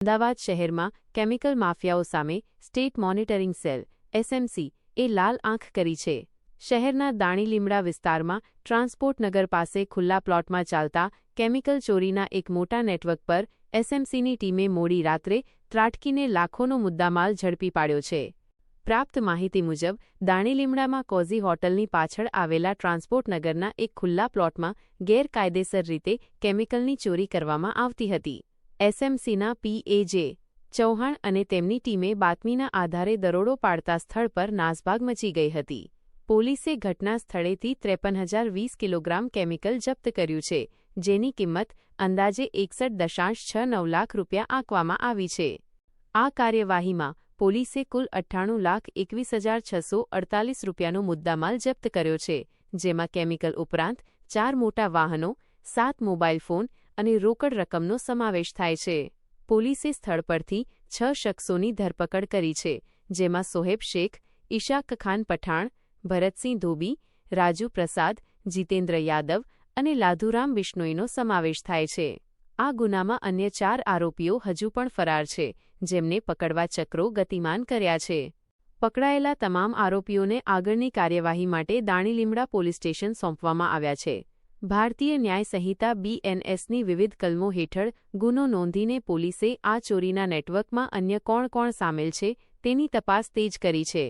અમદાવાદ શહેરમાં કેમિકલ માફિયાઓ સામે સ્ટેટ મોનિટરિંગ સેલ, એસએમસી, એ લાલ આંખ કરી છે. શહેરના દાણીલીમડા વિસ્તારમાં ટ્રાન્સપોર્ટ નગર પાસે ખુલ્લા પ્લોટમાં ચાલતા કેમિકલ ચોરીના એક મોટા નેટવર્ક પર એસએમસીની ટીમે મોડી રાત્રે ત્રાટકીને લાખોનો મુદ્દામાલ ઝડપી પાડ્યો છે. પ્રાપ્ત માહિતી મુજબ, દાણીલીમડામાં કોઝી હોટલની પાછળ આવેલા ટ્રાન્સપોર્ટ નગરના એક ખુલ્લા પ્લોટમાં ગેરકાયદેસર રીતે કેમિકલની ચોરી કરવામાં આવતી હતી. એસએમસીના પીએજે ચૌહાણ અને તેમની ટીમે બાતમીના આધારે દરોડો પાડતા સ્થળ પર નાસભાગ મચી ગઈ હતી. પોલીસે ઘટના સ્થળેથી ત્રેપન હજાર વીસ કિલોગ્રામ કેમિકલ જપ્ત કર્યું છે, જેની કિંમત અંદાજે એકસઠ દશાંશ છ નવ લાખ રૂપિયા આંકવામાં આવી છે. આ કાર્યવાહીમાં પોલીસે કુલ અઠ્ઠાણું લાખ એકવીસ હજાર છસો અડતાલીસ રૂપિયાનો મુદ્દામાલ જપ્ત કર્યો છે, જેમાં કેમિકલ ઉપરાંત ચાર મોટા વાહનો, સાત મોબાઈલ ફોન અને રોકડ રકમનો સમાવેશ થાય છે. પોલીસે સ્થળ પરથી છ શખ્સોની ધરપકડ કરી છે, જેમાં સોહેબ શેખ ઇશાક ખાન પઠાણ, ભરતસિંહ ધોબી, રાજુ પ્રસાદ, જીતેન્દ્ર યાદવ અને લાધુરામ બિશ્નોઈનો સમાવેશ થાય છે. આ ગુનામાં અન્ય ચાર આરોપીઓ હજુ પણ ફરાર છે, જેમને પકડવા ચક્રો ગતિમાન કર્યા છે. પકડાયેલા તમામ આરોપીઓને આગળની કાર્યવાહી માટે દાણીલીમડા પોલીસ સ્ટેશન સોંપવામાં આવ્યા છે. ભારતીય ન્યાય સંહિતા બીએનએસની વિવિધ કલમો હેઠળ ગુનો નોંધીને પોલીસે આ ચોરીના નેટવર્કમાં અન્ય કોણ કોણ સામેલ છે તેની તપાસ તેજ કરી છે.